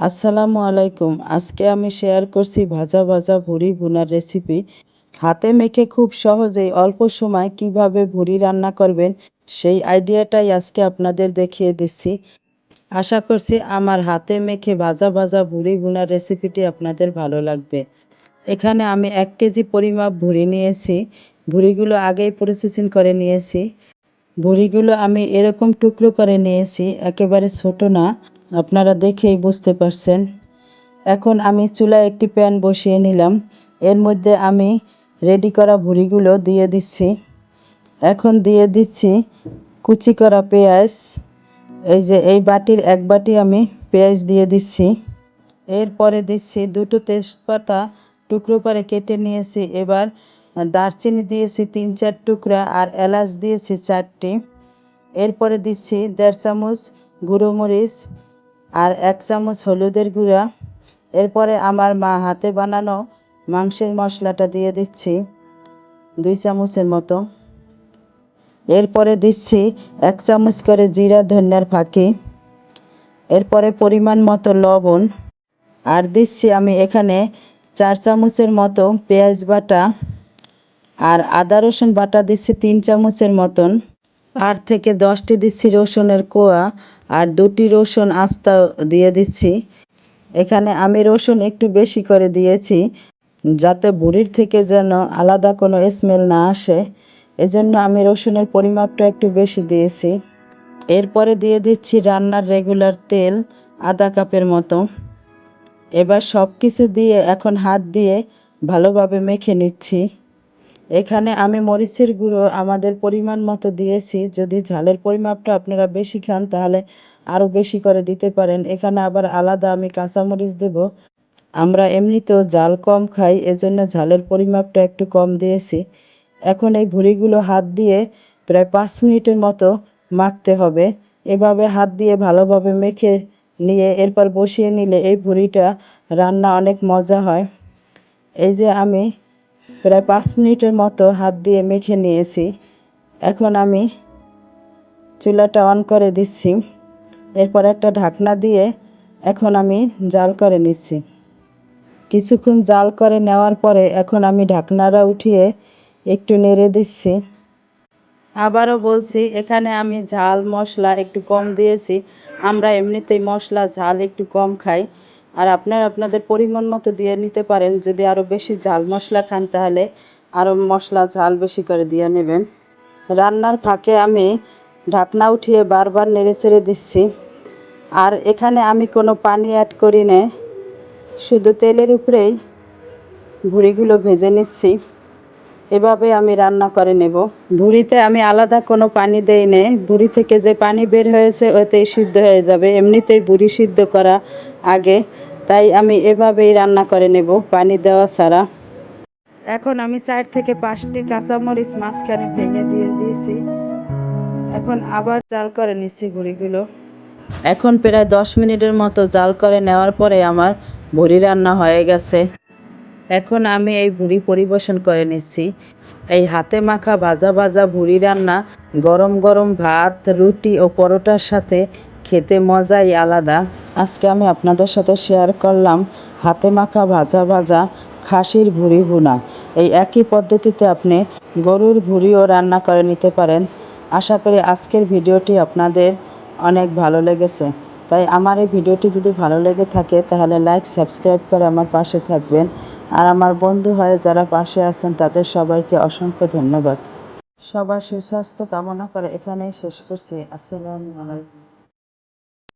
আসসালামু আলাইকুম। আজকে আমি শেয়ার করছি ভাজা ভাজা ভুড়ি ভুনার রেসিপি। হাতে মেখে খুব সহজেই অল্প সময় কীভাবে ভুড়ি রান্না করবেন সেই আইডিয়াটাই আজকে আপনাদের দেখিয়ে দিচ্ছি। আশা করছি আমার হাতে মেখে ভাজা ভাজা ভুড়ি ভুনার রেসিপিটি আপনাদের ভালো লাগবে। এখানে আমি এক কেজি পরিমাপ ভুড়ি নিয়েছি। ভুড়িগুলো আগেই প্রসেসিং করে নিয়েছি। ভুড়িগুলো আমি এরকম টুকরো করে নিয়েছি, একেবারে ছোট না। আপনারা দেখেই বুঝতে পারছেন। এখন আমি চুলায় একটি প্যান বসিয়ে নিলাম। এর মধ্যে আমি রেডি করা ভুড়িগুলো দিয়ে দিচ্ছি। এখন দিয়ে দিচ্ছি কুচি করা পেঁয়াজ। এই যে এই বাটির এক বাটি আমি পেঁয়াজ দিয়ে দিচ্ছি। এরপরে দিচ্ছি দুটো তেজপাতা টুকরো করে কেটে নিয়েছি। এবার দারচিনি দিয়েছি তিন চার টুকরা আর এলাচ দিয়েছি চারটি। এরপরে দিচ্ছি দেড় চামচ গুঁড়ো মরিচ আর এক চামচ হলুদের গুঁড়া। এরপরে আমার মা হাতে বানানো মাংসের মশলাটা দিয়ে দিচ্ছি দুই চামচের মতো। এরপরে দিচ্ছি এক চামচ করে জিরা ধনিয়ার ফাঁকি। এরপরে পরিমাণ মতো লবণ। আর দিচ্ছি আমি এখানে চার চামচের মতো পেঁয়াজ বাটা। আর আদা রসুন বাটা দিচ্ছি তিন চামচের মতন। আট থেকে দশটি দিচ্ছি রসুনের কোয়া আর দুটি রসুন আস্তা দিয়ে দিচ্ছি। এখানে আমি রসুন একটু বেশি করে দিয়েছি যাতে বুড়ির থেকে যেন আলাদা কোনো স্মেল না আসে। এজন্য আমি রসুনের পরিমাপটা একটু বেশি দিয়েছি। এরপরে দিয়ে দিচ্ছি রান্নার রেগুলার তেল আধা কাপের মতো। এবার সব কিছু দিয়ে এখন হাত দিয়ে ভালোভাবে মেখে নিচ্ছি। এখানে আমি মরিচের গুঁড়ো আমাদের পরিমাণ মতো দিয়েছি। যদি ঝালের পরিমাপটা আপনারা বেশি খান, তাহলে আরও বেশি করে দিতে পারেন। এখানে আবার আলাদা আমি কাঁচামরিচ দেব। আমরা এমনিতেও জাল কম খাই, এজন্য ঝালের পরিমাপটা একটু কম দিয়েছি। এখন এই ভুড়িগুলো হাত দিয়ে প্রায় পাঁচ মিনিটের মতো মাখতে হবে। এভাবে হাত দিয়ে ভালোভাবে মেখে নিয়ে এরপর বসিয়ে নিলে এই ভুড়িটা রান্না অনেক মজা হয়। এই যে আমি প্রায় পাঁচ মিনিটের মতো হাত দিয়ে মেখে নিয়েছি। এখন আমি চুলাটা অন করে দিচ্ছি। এরপর একটা ঢাকনা দিয়ে এখন আমি জাল করে নিচ্ছি। কিছুক্ষণ জাল করে নেওয়ার পরে এখন আমি ঢাকনাটা উঠিয়ে একটু নেড়ে দিচ্ছি। আবারও বলছি, এখানে আমি ঝাল মশলা একটু কম দিয়েছি। আমরা এমনিতেই মশলা ঝাল একটু কম খাই। আর আপনার আপনাদের পরিমাণ মতো দিয়ে নিতে পারেন। যদি আরও বেশি ঝাল মশলা খান, তাহলে আরও মশলা ঝাল বেশি করে দিয়ে নেবেন। রান্নার ফাঁকে আমি ঢাকনা উঠিয়ে বারবার নেড়ে ছেড়ে দিচ্ছি। আর এখানে আমি কোনো পানি অ্যাড করি না শুধু তেলের উপরেই ভুড়িগুলো ভেজে নিচ্ছি। এভাবে আমি রান্না করে নেব। ভুড়িতে আমি আলাদা কোনো পানি দেই নে। ভুড়ি থেকে যে পানি বের হয়েছে, ওতেই সিদ্ধ হয়ে যাবে। এমনিতেই ভুড়ি সিদ্ধ করা আগে, তাই আমি এভাবেই রান্না করে নেব, পানি দেওয়া ছাড়া। এখন আমি চার থেকে পাঁচটি কাঁচামরিচ মাঝখানে ভেঙে দিয়ে দিয়েছি। এখন আবার জাল করে নিচ্ছি ভুড়িগুলো। এখন প্রায় দশ মিনিটের মতো জাল করে নেওয়ার পরে আমার ভুড়ি রান্না হয়ে গেছে। এখন আমি এই ভুড়ি পরিবেশন করে নিচ্ছি। এই হাতে মাখা ভাজা ভাজা ভুড়ি রান্না, গরম গরম ভাত, রুটি ও পরোটার সাথে খেতে মজাই আলাদা। আজকে আমি আপনাদের সাথে শেয়ার করলাম হাতে মাখা ভাজা ভাজা খাসির ভুড়ি ভুনা। এই একই পদ্ধতিতে আপনি গরুর ভুড়িও রান্না করে নিতে পারেন। আশা করি আজকের ভিডিওটি আপনাদের অনেক ভালো লেগেছে। তাই আমার এই ভিডিওটি যদি ভালো লেগে থাকে, তাহলে লাইক সাবস্ক্রাইব করে আমার পাশে থাকবেন। আর আমার বন্ধু হয়ে যারা পাশে আছেন, তাদের সবাইকে অসংখ্য ধন্যবাদ। সবার সুস্বাস্থ্য কামনা করে এখানেই শেষ করছি। আসসালামু আলাইকুম।